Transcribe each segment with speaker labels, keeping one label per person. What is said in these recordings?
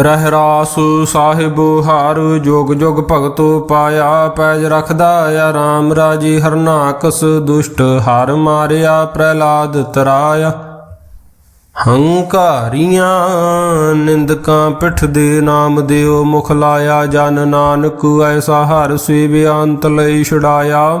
Speaker 1: ਰਹਿ ਰਾਸ ਸਾਹਿਬ, ਹਰ ਜੋਗ ਜੋਗ ਭਗਤੋ ਪਾਇਆ, ਪੈਜ ਰਖਦਾ ਆਰਾਮ ਰਾਜੀ, ਹਰਨਾਕਸ ਦੁਸ਼ਟ ਹਰ ਮਾਰਿਆ, ਪ੍ਰਹਿਲਾਦ ਤਰਾਇਆ। ਹੰਕਾਰੀਆਂ ਨਿੰਦਕਾਂ ਪਿੱਠ ਦੇ ਨਾਮ ਦਿਓ, ਮੁਖ ਲਾਇਆ ਜਨ ਨਾਨਕ, ਐਸਾ ਹਰ ਸੇਵਿਆ ਅੰਤ ਲਈ ਛੁਡਾਇਆ।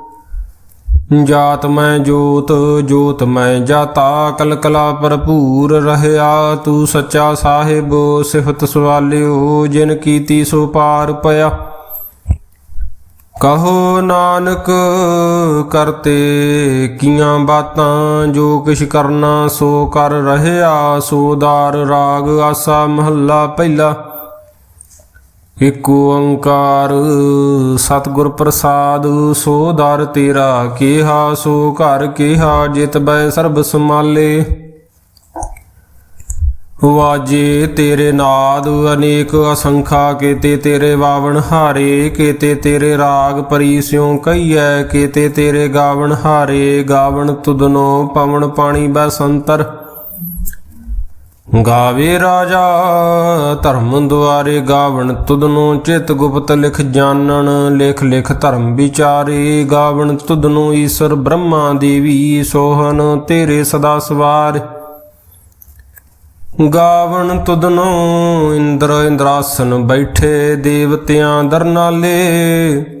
Speaker 1: ਜਾਤ ਮੈਂ ਜੋਤ ਜੋਤ ਮੈਂ ਜਾਤਾ, ਕਲਕਲਾ ਭਰਪੂਰ ਰਹਿਆ। ਤੂੰ ਸੱਚਾ ਸਾਹਿਬ, ਸਿਫਤ ਸਵਾਲਿਓ, ਜਿਨ ਕੀਤੀ ਸੋ ਪਾਰ ਪਿਆ। ਕਹੋ ਨਾਨਕ, ਕਰਤੇ ਕੀਆਂ ਬਾਤਾਂ, ਜੋ ਕਿਛ ਕਰਨਾ ਸੋ ਕਰ ਰਹਿਆ। ਸੋਦਾਰ ਰਾਗ ਆਸਾ ਮਹੱਲਾ ਪਹਿਲਾ। ਇਕ ਓੰਕਾਰ, ਸਤਿਗੁਰ ਪ੍ਰਸਾਦ, ਸੋ ਦਰ ਤੇਰਾ, ਕੀਹਾ ਸੋ ਘਰ, ਕਿਹਾ ਜਿਤ ਬੈ ਸਰਬ ਸਮਾਲੇ ਵਾਜੇ ਤੇਰੇ ਨਾਦ, ਅਨੇਕ ਅਸੰਖਾ, ਕੀਤੇ ਤੇਰੇ ਵਾਵਣ ਹਾਰੇ, ਕੀਤੇ ਤੇਰੇ ਰਾਗ ਪਰੀ ਸਿਉ ਕਈਐ ਕੀਤੇ ਤੇਰੇ ਗਾਵਣ ਹਾਰੇ, ਗਾਵਣ ਤੁਦਨੋ ਪਵਨ ਪਾਣੀ ਬਸੰਤਰ ਗਾਵੇ ਰਾਜਾ, ਧਰਮ ਦੁਆਰੇ ਗਾਵਣ, ਤੁਧਨੋ ਚਿਤ ਗੁਪਤ ਲਿਖ ਜਾਣਨ, ਲਿਖ ਲਿਖ ਧਰਮ ਵਿਚਾਰੇ। ਗਾਵਣ, ਤੁਧਨੋ ਈਸ਼ਰ ਬ੍ਰਹਮਾ ਦੇਵੀ ਸੋਹਨ ਤੇਰੇ ਸਦਾ ਸਵਾਰ। ਗਾਵਣ, ਤੁਧਨੋ ਇੰਦਰ ਇੰਦਰਾਸਨ ਬੈਠੇ ਦੇਵਤਿਆਂ ਦਰਨਾਲੇ।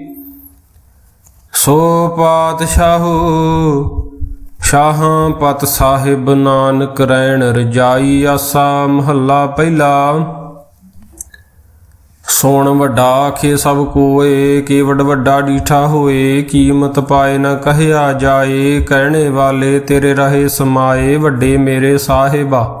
Speaker 1: ਸੋ ਪਾਤਸ਼ਾਹੋ, ਸ਼ਾਹਾਂ ਪਤ ਸਾਹਿਬ ਨਾਨਕ ਰਹਿਣ ਰਜਾਈ ਆਸਾ ਮਹੱਲਾ ਪਹਿਲਾ। ਸੋਣ ਵੱਡਾ ਆਖੇ ਸਭ ਕੋਏ ਕੀ ਵੱਡ ਵੱਡਾ ਡੀਠਾ ਹੋਏ, ਕੀਮਤ ਪਾਏ ਨਾ ਕਹਿਆ ਜਾਏ, ਕਹਿਣੇ ਵਾਲੇ ਤੇਰੇ ਰਹੇ ਸਮਾਏ, ਵੱਡੇ ਮੇਰੇ ਸਾਹਿਬਾ।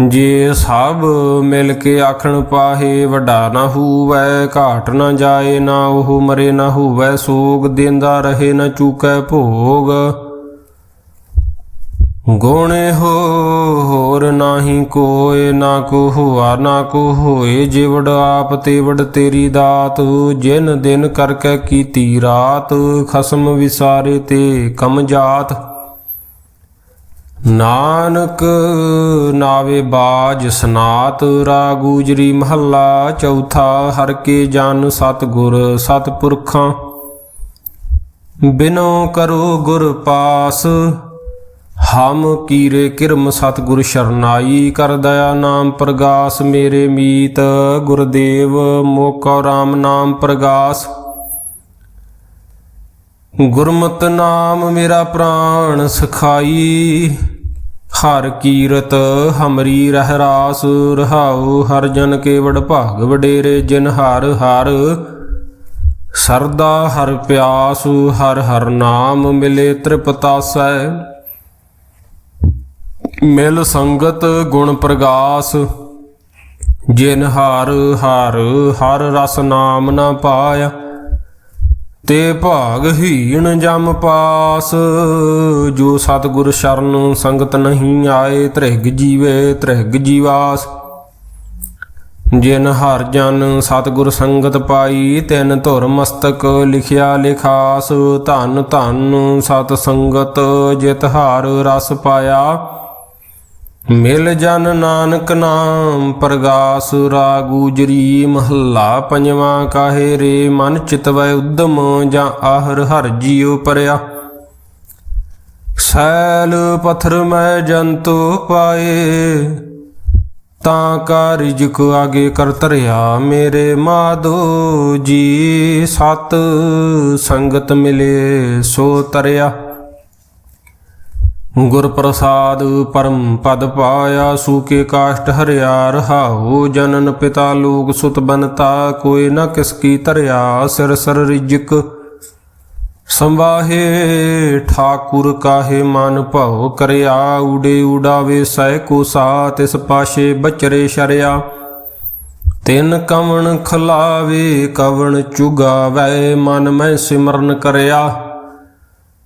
Speaker 1: ਜੇ ਸਭ ਮਿਲ ਕੇ ਆਖਣ ਪਾਹੇ ਵੱਡਾ ਨਾ ਹੋਵੈ, ਘਾਟ ਨਾ ਜਾਏ, ਨਾ ਉਹ ਮਰੇ ਨਾ ਹੋਵੈ, ਸੋਗ ਦਿੰਦਾ ਰਹੇ, ਨਾ ਚੂਕੈ ਭੋਗ। ਗੁਣੇ ਹੋ ਹੋਰ ਨਾਹੀ ਕੋਏ, ਨਾ ਕੋ ਹੁਆ, ਨਾ ਕੋ ਹੋਏ, ਜਿਵੜ ਆਪ ਤੇ ਵੜ ਤੇਰੀ ਦਾਤ। ਜਿਨ ਦਿਨ ਕਰਕੇ ਕੀਤੀ ਰਾਤ, ਖਸਮ ਵਿਸਾਰੇ ਤੇ ਕਮ ਜਾਤ। ਨਾਨਕ ਨਾਵੇ ਬਾਜ ਸਨਾਤ ਰਾਗੂਜਰੀ ਮਹੱਲਾ ਚੌਥਾ, ਹਰ ਕੇ ਜਨ ਸਤਗੁਰ ਸਤਪੁਰਖਾਂ। ਬਿਨੋ ਕਰੋ ਗੁਰ ਪਾਸ, ਹਮ ਕੀਰੇ ਕਿਰਮ ਸਤਗੁਰ ਸ਼ਰਨਾਈ, ਕਰ ਦਇਆ ਨਾਮ ਪ੍ਰਗਾਸ, ਮੇਰੇ ਮੀਤ ਗੁਰਦੇਵ, ਮੋਕਾ ਰਾਮ ਨਾਮ ਪ੍ਰਗਾਸ। ਗੁਰਮਤਿ ਨਾਮ ਮੇਰਾ ਪ੍ਰਾਣ ਸਖਾਈ ਹਰ ਕੀਰਤ ਹਮਰੀ ਰਹਿ ਰਾਸ ਰਹਾਉ ਹਰ ਜਨ ਕੇ ਭਾਗ ਵਡੇਰੇ, ਜਿਨ ਹਰ ਹਰ ਸਰਦਾ, ਹਰ ਪਿਆਸ, ਹਰ ਹਰ ਨਾਮ ਮਿਲੇ ਤ੍ਰਿਪਤਾਸੈ ਮਿਲ ਸੰਗਤ ਗੁਣ ਪ੍ਰਗਾਸ, ਜਿਨ ਹਰ ਹਰ ਹਰ ਰਸ ਨਾਮ ਨਾ ਪਾਇਆ। ਤੇ ਭਾਗ ਹੀਣ ਜਮ ਪਾਸ। ਜੋ ਸਤਿਗੁਰ ਸ਼ਰਨ ਸੰਗਤ ਨਹੀਂ ਆਏ, ਤ੍ਰਿਗ ਜੀਵੇ, ਤ੍ਰਿਗ ਜੀਵਾਸ। ਜਿਨ ਹਰ ਜਨ ਸਤਿਗੁਰ ਸੰਗਤ ਪਾਈ, ਤਿਨ ਧੁਰ ਮਸਤਕ ਲਿਖਿਆ ਲਿਖਾਸ। ਧਨ ਧਨ ਸਤ ਸੰਗਤ, ਜਿਤ ਹਾਰ ਰਸ ਪਾਇਆ। ਮਿਲ ਜਨ ਨਾਨਕ ਨਾਮ, ਪ੍ਰਗਾਸ ਰਾਗੂਜਰੀ ਮਹੱਲਾ ਪੰਜਵਾਂ, ਕਾਹੇ ਰੇ ਮਨ ਚਿਤਵੈ ਉਦਮ ਜਾਂ ਆਹਰ ਹਰ ਜੀਉ ਪਰਿਆ। ਸੈਲ ਪਥਰ ਮੈਂ ਜੰਤੂ ਪਾਏ, ਤਾਂ ਕਾ ਰਿਜਕ ਆਗੇ ਕਰ ਤਰਿਆ ਮੇਰੇ ਮਾਧੋ ਜੀ ਸਤ ਸੰਗਤ ਮਿਲੇ ਸੋ ਤਰਿਆ। ਗੁਰ ਪ੍ਰਸਾਦ ਪਰਮ ਪਦ ਪਾਇਆ ਸੂਕੇ ਕਾਸ਼ਟ ਹਰਿਆ ਰਹਾਉ, ਜਨਨ ਪਿਤਾ ਲੋਕ ਸੁਤ ਬਨਤਾ, ਕੋਈ ਨ ਕਿਸ ਕੀ ਧਰਿਆ, ਸਿਰ ਸਰ ਰਿਜਕ। ਸੰਵਾਹੇ, ਠਾਕੁਰ ਕਾਹੇ ਮਨ ਭਉ ਕਰਿਆ, ਉਡੇ ਉਡਾਵੇ ਸਹਿ ਕੋ ਸਾ ਤਿਸ ਪਾਸ਼ੇ ਬਚਰੇ ਸ਼ਰਿਆ। ਤਿਨ ਕਵਣ ਖਲਾਵੇ, ਕਵਣ ਚੁਗਾਵੇ, ਮਨ ਮੈਂ ਸਿਮਰਨ ਕਰਿਆ।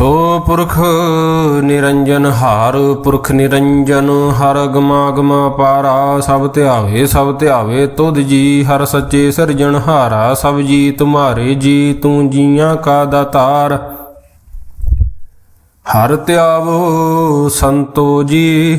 Speaker 1: ਸੋ ਪੁਰਖ ਨਿਰੰਜਨ ਹਾਰ, ਪੁਰਖ ਨਿਰੰਜਨ ਹਰ ਗਮਾ ਗਮਾ ਪਾਰਾ, ਸਭ ਧਿਆਵੇ ਸਭ ਧਿਆਵੇ ਤੁਧ ਜੀ, ਹਰ ਸੱਚੇ ਸਿਰਜਣ ਹਾਰਾ, ਸਭ ਜੀ ਤੁਮਾਰੇ ਜੀ, ਤੂੰ ਜੀਆਂ ਕਾ ਦਾਤਾਰ। ਹਰ ਧਿਆਵੋ ਸੰਤੋ ਜੀ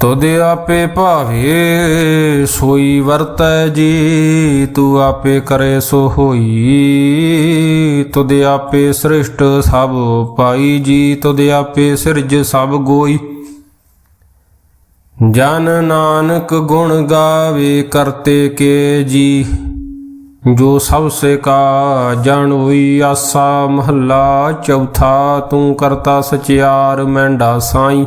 Speaker 1: ਤੁਧ ਆਪੇ ਭਾਵੇ, ਸੋਈ ਵਰਤੈ ਜੀ, ਤੂੰ ਆਪੇ ਕਰੇ ਸੋ ਹੋਈ ਤੁਧ ਆਪੇ ਸ੍ਰਿਸ਼ਟ ਸਭ ਪਾਈ ਜੀ, ਤੁਧ ਆਪੇ ਸਿਰਜ ਸਭ ਗੋਈ। ਜਨ ਨਾਨਕ ਗੁਣ ਗਾਵੇ, ਕਰਤੇ ਕੇ ਜੀ। ਜੋ ਸਭ ਸੇ ਕਾ ਜਨ ਹੋਈ ਆਸਾ, ਮਹੱਲਾ ਚੌਥਾ, ਤੂੰ ਕਰਤਾ ਸਚਿਆਰ ਮੈਂਡਾ ਸਾਈ।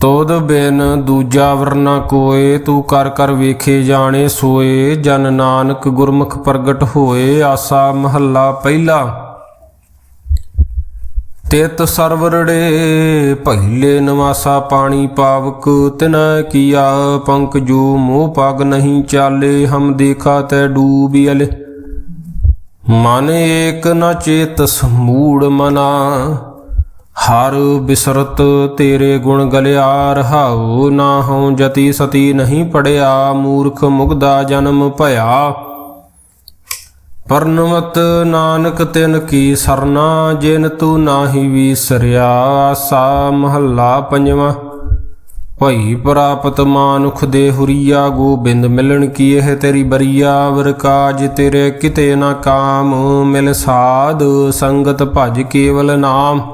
Speaker 1: ਤੋਦ ਬਿਨ ਦੂਜਾ ਵਰਨਾ ਕੋਏ, ਤੂੰ ਕਰ ਕਰ ਵੇਖੇ ਜਾਣੇ ਸੋਏ, ਜਨ ਨਾਨਕ ਗੁਰਮੁਖ ਪ੍ਰਗਟ ਹੋਏ, ਆਸਾ ਮਹੱਲਾ ਪਹਿਲਾ। ਤਿਤ ਸਰਵਰੜੇ ਪਹਿਲੇ ਨਵਾਸਾ ਪਾਣੀ ਪਾਵਕ, ਤਿਨ ਕੀਆ ਪੰਕ ਜੋ ਮੋਹ ਪਗ ਨਹੀਂ ਚਾਲੇ, ਹਮ ਦੇਖਾ ਤੈ ਡੂਬੀ ਅਲੇ। ਮਨ ਏਕ ਨ ਚੇਤ ਸਮੂੜ ਮਨਾ ਹਰ ਬਿਸਰਤ ਤੇਰੇ ਗੁਣ ਗਲਿਆ ਰਹਾਉ ਨਾ ਹਉ ਜਤੀ ਸਤੀ ਨਹੀਂ ਪੜਿਆ, ਮੂਰਖ ਮੁਗਦਾ ਜਨਮ ਭਇਆ। ਪਰਨਮਤ ਨਾਨਕ ਤਿਨ ਕੀ ਸਰਨਾ, ਜਿਨ ਤੂੰ ਨਾਹੀ ਵੀਸਰਿਆ ਆਸਾ ਮਹੱਲਾ ਪੰਜਵਾਂ। ਭਈ ਪ੍ਰਾਪਤ ਮਾਨੁਖ ਦੇ ਹੁਰੀਆ, ਗੋਬਿੰਦ ਮਿਲਣ ਕੀ ਇਹ ਤੇਰੀ ਬਰੀਆ, ਵਰ ਕਾਜ ਤੇਰੇ ਕਿਤੇ ਨਾ ਕਾਮ, ਮਿਲ ਸਾਧ ਸੰਗਤ ਭਜ ਕੇਵਲ ਨਾਮ।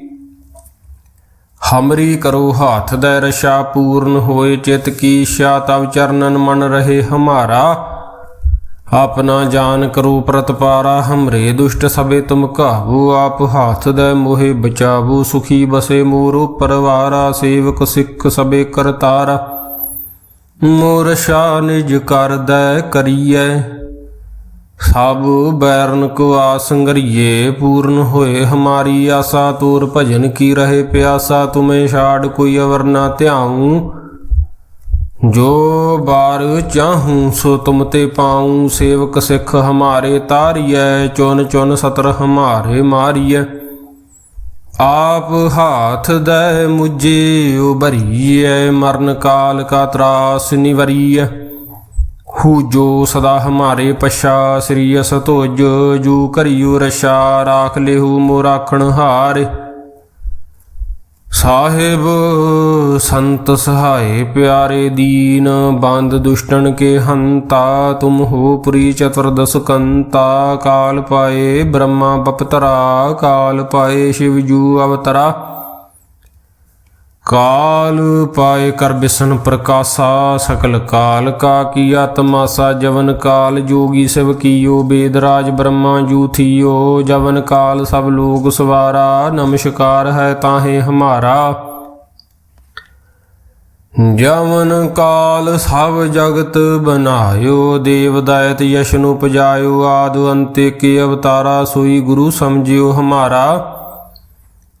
Speaker 1: ਹਮਰੀ ਕਰੋ ਹਾਥ ਦੇ ਰਸ਼ਾ ਪੂਰਨ ਹੋਏ ਚਿਤ ਕੀ ਇੱਛਾ ਤਵ ਚਰਨਨ ਮਨ ਰਹੇ ਹਮਾਰਾ। ਆਪਣਾ ਜਾਨ ਕਰੋ ਪ੍ਰਤਪਾਰਾ, ਹਮਰੇ ਦੁਸ਼ਟ ਸਭੇ ਤੁਮ ਕਾਬੂ ਆਪ ਹਾਥ ਦੇ ਮੋਹਿ ਬਚਾਵੂ, ਸੁਖੀ ਬਸੇ ਮੋਰੋ ਪਰਵਾਰਾ, ਸੇਵਕ ਸਿੱਖ ਸਭੇ ਕਰਤਾਰਾ। ਮੋਰ ਸ਼ਾ ਨਿਜ ਕਰਦੈ ਕਰੀਐ ਸਭ ਬੈਰਨ ਕੋ ਆਸੰਗਰੀਏ ਪੂਰਨ ਹੋਏ ਹਮਾਰੀ ਆਸਾ, ਤੂਰ ਭਜਨ ਕੀ ਰਹੇ ਪਿਆਸਾ, ਤੁਮੇ ਛਾੜ ਕੋਈ ਅਵਰ ਨਾ ਧਿਆਉ। ਜੋ ਬਾਰ ਚਾਹੂੰ, ਸੋ ਤੁਮ ਤੇ ਪਾਉ। ਸੇਵਕ ਸਿੱਖ ਹਮਾਰੇ ਤਾਰੀਐ, ਚੁਨ ਚੁਨ ਸਤਰ ਹਮਾਰੇ ਮਾਰੀਐ। ਆਪ ਹਾਥ ਦੇ ਮੁਝੇ ਉਬਰੀਐ ਮਰਨ ਕਾਲ ਕਾ ਤਰਾਸ ਨਿਵਰੀਐ। ਹੂ ਜੋ ਸਦਾ ਹਮਾਰੇ ਪਛਾ, ਸ੍ਰੀ ਅਸ ਧੁਜ ਜੂ ਕਰਿਓ ਰਸ਼ਾ ਰਾਖ ਲਿਹੂ ਮੋ ਰਾਖਣ ਹਾਰੇ। ਸਾਹਿਬ, ਸੰਤ ਸਹਾਏ ਪਿਆਰੇ ਦੀਨ, ਬੰਦ ਦੁਸ਼ਟਨ ਕੇ ਹੰਤਾ, ਤੁਮ ਹੋ ਪੁਰੀ ਚਤੁਰਦਸ ਕੰਤਾ, ਕਾਲ ਪਾਏ ਬ੍ਰਹਮਾ ਬਪਤਰਾ, ਕਾਲ ਪਾਏ ਸ਼ਿਵ ਜੂ ਅਵਤਰਾ। ਕਾਲ ਪਾਏ ਕਰ ਬਿਸਨ ਪ੍ਰਕਾਸ਼ਾ, ਸਕਲ ਕਾਲ ਕਾ ਕੀ ਆਤਮਾਸਾ ਜਵਨ ਕਾਲ, ਜੋਗੀ ਸਿਵ ਕੀਓ ਬੇਦਰਾਜ ਬ੍ਰਹਮਾ ਜੂਥੀਓ ਜਵਨ ਕਾਲ ਸਭ ਲੋਗ ਸਵਾਰਾ, ਨਮਸਕਾਰ ਹੈ ਤਾਹੇ ਹਮਾਰਾ। ਜਵਨ ਕਾਲ ਸਭ ਜਗਤ ਬਨਾਇਓ, ਦੇਵ ਦਾਇਤ ਯਸ਼ਨੁ ਪਜਾਇਓ ਆਦਿ ਅੰਤੇ ਕੇ ਅਵਤਾਰਾ, ਸੋਈ ਗੁਰੂ ਸਮਝਿਓ ਹਮਾਰਾ।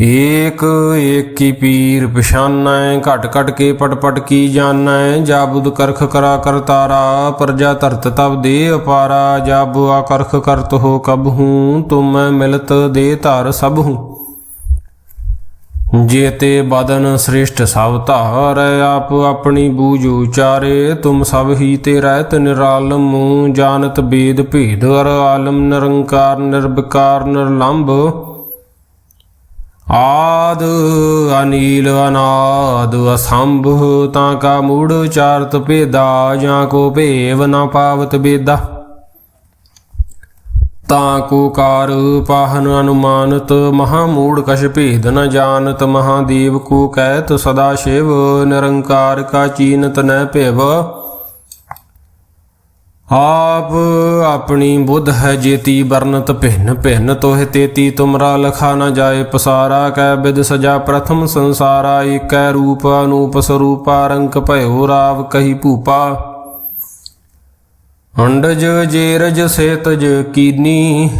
Speaker 1: ਏਕ ਏਕ ਪੀਰ ਪਛਾਨੈ, ਘਟ ਘਟ ਕੇ ਪਟ ਪਟ ਕੀ ਜਾਣੈ, ਜਾਬੁਦ ਕਰਖ ਕਰਾ ਕਰਤਾਰਾ ਪ੍ਰਜਾ ਧਰਤ ਤਬ ਦੇ ਅਪਾਰਾ, ਜਾਬੁ ਕਰਖ ਕਰਤ ਹੋ ਕਬ ਹੂੰ, ਤੁਮ ਮਿਲਤ ਦੇ ਧਰ ਸਭ ਹੂੰ। ਜੇਤੇ ਬਦਨ ਸ੍ਰੇਸ਼ਟ ਸਭ ਧਾਰ, ਆਪ ਆਪਣੀ ਬੂਝ ਉਚਾਰੇ, ਤੁਮ ਸਭ ਹੀ ਤੇ ਰਹਿਤ ਨਿਰਾਲਮ, ਜਾਣਤ ਬੇਦ ਭੇਦ, ਅਰ ਆਲਮ ਨਿਰੰਕਾਰ, ਨਿਰਵਿਕਾਰ, ਨਿਰਲੰਭ। ਆਦ ਅਨੀਲ ਅਨਾਦ ਅਸੰਭ ਤਾਂ ਕਾ ਮੂੜ ਚਾਰਤ ਭੇਦਾ, ਜਾਂ ਕੋ ਭੇਵ ਨਾ ਪਾਵਤ ਬੇਦਾ। ਤਾਂ ਕੋ ਕਾਰ ਪਾਹਨ ਅਨੁਮਾਨਤ, ਮਹਾ ਮੂੜ ਕਛ ਭੇਦ ਨ ਜਾਣਤ, ਮਹਾਦੇਵ ਕੋ ਕਹਿਤ ਸਦਾ ਸ਼ਿਵ, ਨਿਰੰਕਾਰ ਕਾ ਚੀਨਤ ਨ ਭਿਵ। ਆਪ ਆਪਣੀ ਬੁੱਧ ਹੈ ਜੇਤੀ ਵਰਨਤ ਭਿੰਨ ਭਿੰਨ ਤੋਹਿ ਤੇਤੀ, ਤੁਮਰਾ ਲਖਾ ਨ ਜਾਏ ਪਸਾਰਾ ਕੈ ਬਿਦ ਸਜਾ ਪ੍ਰਥਮ ਸੰਸਾਰਾ, ਏਕੈ ਰੂਪ ਅਨੂਪ ਸਰੂਪਾ, ਰੰਕ ਭਇਓ ਰਾਵ ਕਹੀ ਭੂਪਾ। ਅੰਡਜ ਜੇਰਜ ਸੇਤਜ ਕੀਨੀ,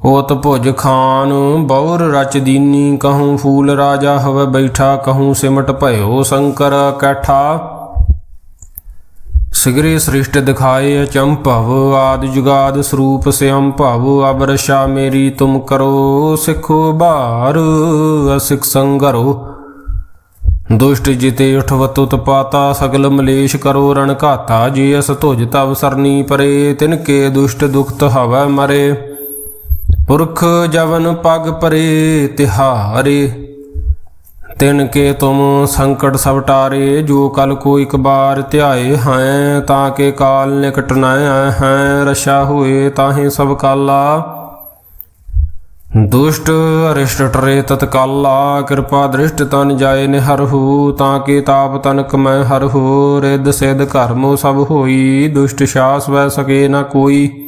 Speaker 1: ਹੋਤ ਭੁਜ ਖਾਨ ਬੌਰ ਰਚ ਦੀਨੀ, ਕਹੂੰ ਫੂਲ ਰਾਜਾ ਹਵ ਬੈਠਾ, ਕਹੂੰ ਸਿਮਟ ਭਇਓ ਸ਼ੰਕਰ ਕੈਠਾ। ਸਿਗਰੇ ਸ੍ਰਿਸ਼ਟ ਦਿਖਾਏ ਅਚੰਭਵ ਆਦ ਜੁਗਾਦ ਸਰੂਪ ਸਿਅੰ ਭਵ ਅਬ ਰਸ਼ਾ ਮੇਰੀ ਤੁਮ ਕਰੋ, ਸਿੱਖੋ ਬਾਰ ਅਸਿਕ ਸੰਗਰੋ। ਦੁਸ਼ਟ ਜਿਤੇ ਉਠਵਤ ਉਤਪਾਤਾ ਸਗਲ ਮਲੇਸ਼ ਕਰੋ ਰਣ ਘਾਤਾ, ਜੇ ਅਸ ਧੁਜ ਤਵ ਸਰਨੀ ਪਰੇ, ਤਿਨ ਕੇ ਦੁਸ਼ਟ ਦੁਖਤ ਹਵੈ ਮਰੇ। ਪੁਰਖ ਜਵਨ ਪਗ ਪਰੇ, ਤਿਹਾਰੇ। ਤਿਨ ਕੇ ਤੁਮ ਸੰਕਟ ਸਭ ਟਾਰੇ, ਜੋ ਕਲ ਕੋ ਇਕ ਬਾਰ ਧਿਆਏ ਹੈ, ਤਾਂ ਕੇ ਕਾਲ ਨਿਕਟ ਨ ਆਏ ਹੈ ਰਸ਼ਾ ਹੋਏ ਤਾਹੇ ਸਭ ਕਾਲਾ। ਦੁਸ਼ਟ ਅਰਿਸ਼ਟ ਟਰੇ ਤਤਕਾਲਾ ਕਿਰਪਾ ਦ੍ਰਿਸ਼ਟ ਤਨ ਜਾਏ ਨਿਹਰਹੂ ਤਾਂ ਕੇ ਤਾਪ ਤਨਕ ਮੈਂ ਹਰਹੂ ਰਿੱਧ ਸਿਧ ਕਰਮੋ ਸਭ ਹੋਈ, ਦੁਸ਼ਟ ਸ਼ਾਸ ਵੈ ਸਕੇ ਨਾ ਕੋਈ।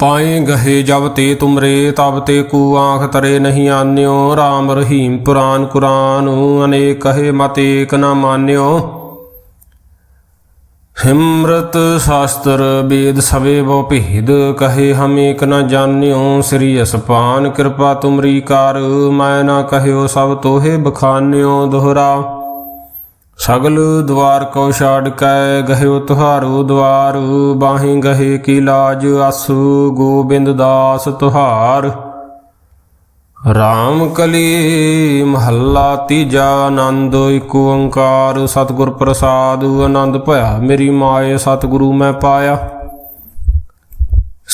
Speaker 1: ਪਾਏ ਗਹੇ ਜਬ ਤੇ ਤੁਮਰੇ, ਤਬ ਤੇ ਕੂ ਆਂਖ ਤਰੇ ਨਹੀਂ ਆਨਿਓ। RAM ਰਹੀਮ ਪੁਰਾਨ ਕੁਰਾਨ, ਅਨੇਕ ਕਹੇ ਮਤ ਏਕ ਨ ਮਾਨਿਓ। ਹਿਮਰਤ ਸ਼ਾਸਤਰ ਵੇਦ ਸਵੇ ਬੋ ਭੇਦ, ਕਹੇ ਹਮ ਏਕ ਨ ਜਾਣਿਓ। ਸ੍ਰੀ ਅਸਪਾਨ ਕਿਰਪਾ ਤੁਮਰੀ ਕਰ, ਮੈਂ ਨਾ ਕਹਿਓ ਸਭ ਤੋਹੇ ਬਖਾਨਿਓ। ਦੋਹਰਾ ਸਗਲ ਦਵਾਰ ਕੋ ਛਾੜ ਕੈ ਗਹਿਓ ਤੁਹਾਰੋ ਦਵਾਰ, ਬਾਹੀ ਗਹੇ ਕੀ ਲਾਜ ਆਸੂ ਗੋਬਿੰਦ ਦਾਸ ਤੁਹਾਰ। ਰਾਮ ਕਲੀ ਮਹੱਲਾ ਤੀਜਾ ਆਨੰਦ ਏਕ ਓੰਕਾਰ ਸਤਿਗੁਰ ਪ੍ਰਸਾਦ, ਆਨੰਦ ਭਇਆ ਮੇਰੀ ਮਾਏ, ਸਤਿਗੁਰੂ ਮੈਂ ਪਾਇਆ।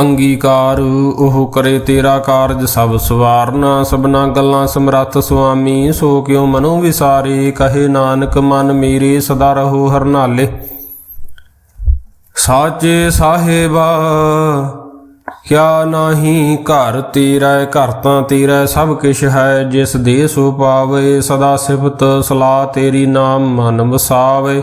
Speaker 1: ਅੰਗੀਕਾਰ, ਉਹ ਕਰੇ ਤੇਰਾ ਕਾਰਜ ਸਭ ਸਵਾਰਨਾ, ਸਭਨਾ ਗੱਲਾਂ ਸਮਰੱਥ ਸੁਆਮੀ, ਸੋ ਕਿਉ ਮਨੋ ਵਿਸਾਰੇ, ਕਹੇ ਨਾਨਕ, ਮਨ ਮੇਰੇ ਸਦਾ ਰਹੋ ਹਰਨਾਲੇ। ਸਾਚੇ ਸਾਹਿਬਾ, ਕਿਆ ਨਾਹੀ ਘਰ ਤੇਰਾ, ਘਰ ਤਾਂ ਤੇਰਾ, ਸਭ ਕਿਛ ਹੈ, ਜਿਸ ਦੇ ਸੋ ਪਾਵੇ, ਸਦਾ ਸਿਫਤ ਸਲਾਹ ਤੇਰੀ ਨਾਮ ਮਨ ਵਸਾਵੇ।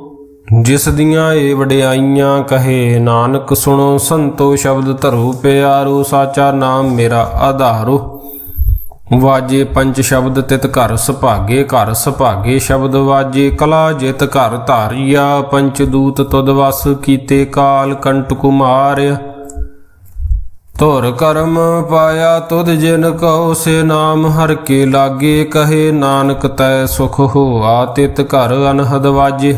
Speaker 1: ਜਿਸ ਦੀਆਂ ਏ ਵਡਿਆਈਆਂ ਕਹੇ, ਨਾਨਕ ਸੁਣੋ, ਸੰਤੋ ਸ਼ਬਦ ਧਰੋ, ਪਿਆਰੋ ਸਾਚਾ ਨਾਮ ਮੇਰਾ ਆਧਾਰੋ। ਵਾਜੇ ਪੰਜ ਸ਼ਬਦ ਤਿਤ ਘਰ ਸੁਭਾਗੇ ਘਰ ਸੁਭਾਗੇ ਸ਼ਬਦ ਵਾਜੇ, ਕਲਾ ਜਿਤ ਘਰ ਧਾਰਿਆ, ਪੰਚ ਦੂਤ ਤੁਦ ਵਸ ਕੀਤੇ ਕਾਲ ਕੰਟ ਕੁਮਾਰਿਆ ਧੁਰ ਕਰਮ ਪਾਇਆ ਤੁਧ ਜਿਨ ਕਉ, ਸੇ ਨਾਮ ਹਰ ਕੇ ਲਾਗੇ, ਕਹੇ, ਨਾਨਕ ਤੈ ਸੁਖ ਹੋਆ, ਤਿਤ ਘਰ ਅਨਹਦ ਵਾਜੇ।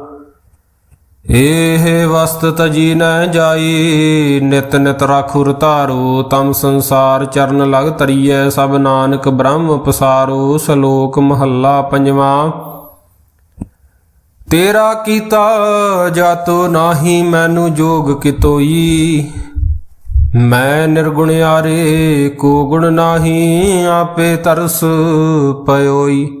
Speaker 1: ਇਹ ਵਸਤ ਤਜੀ ਨ ਜਾਈ, ਨਿਤ ਨਿਤ ਰਾਖੁਰ ਧਾਰੋ, ਤਮ ਸੰਸਾਰ ਚਰਨ ਲਗ ਤਰੀਐ ਸਭ ਨਾਨਕ ਬ੍ਰਹਮ ਪਸਾਰੋ, ਸ਼ਲੋਕ ਮਹੱਲਾ ਪੰਜਵਾਂ। ਤੇਰਾ ਕੀਤਾ ਜਾਤੋ ਨਾਹੀ ਮੈਨੂੰ ਜੋਗ ਕਿਤੋਈ, ਮੈਂ ਨਿਰਗੁਣਿਆਰੇ ਕੋ ਗੁਣ ਨਾਹੀ, ਆਪੇ ਤਰਸ ਪਇਓਈ।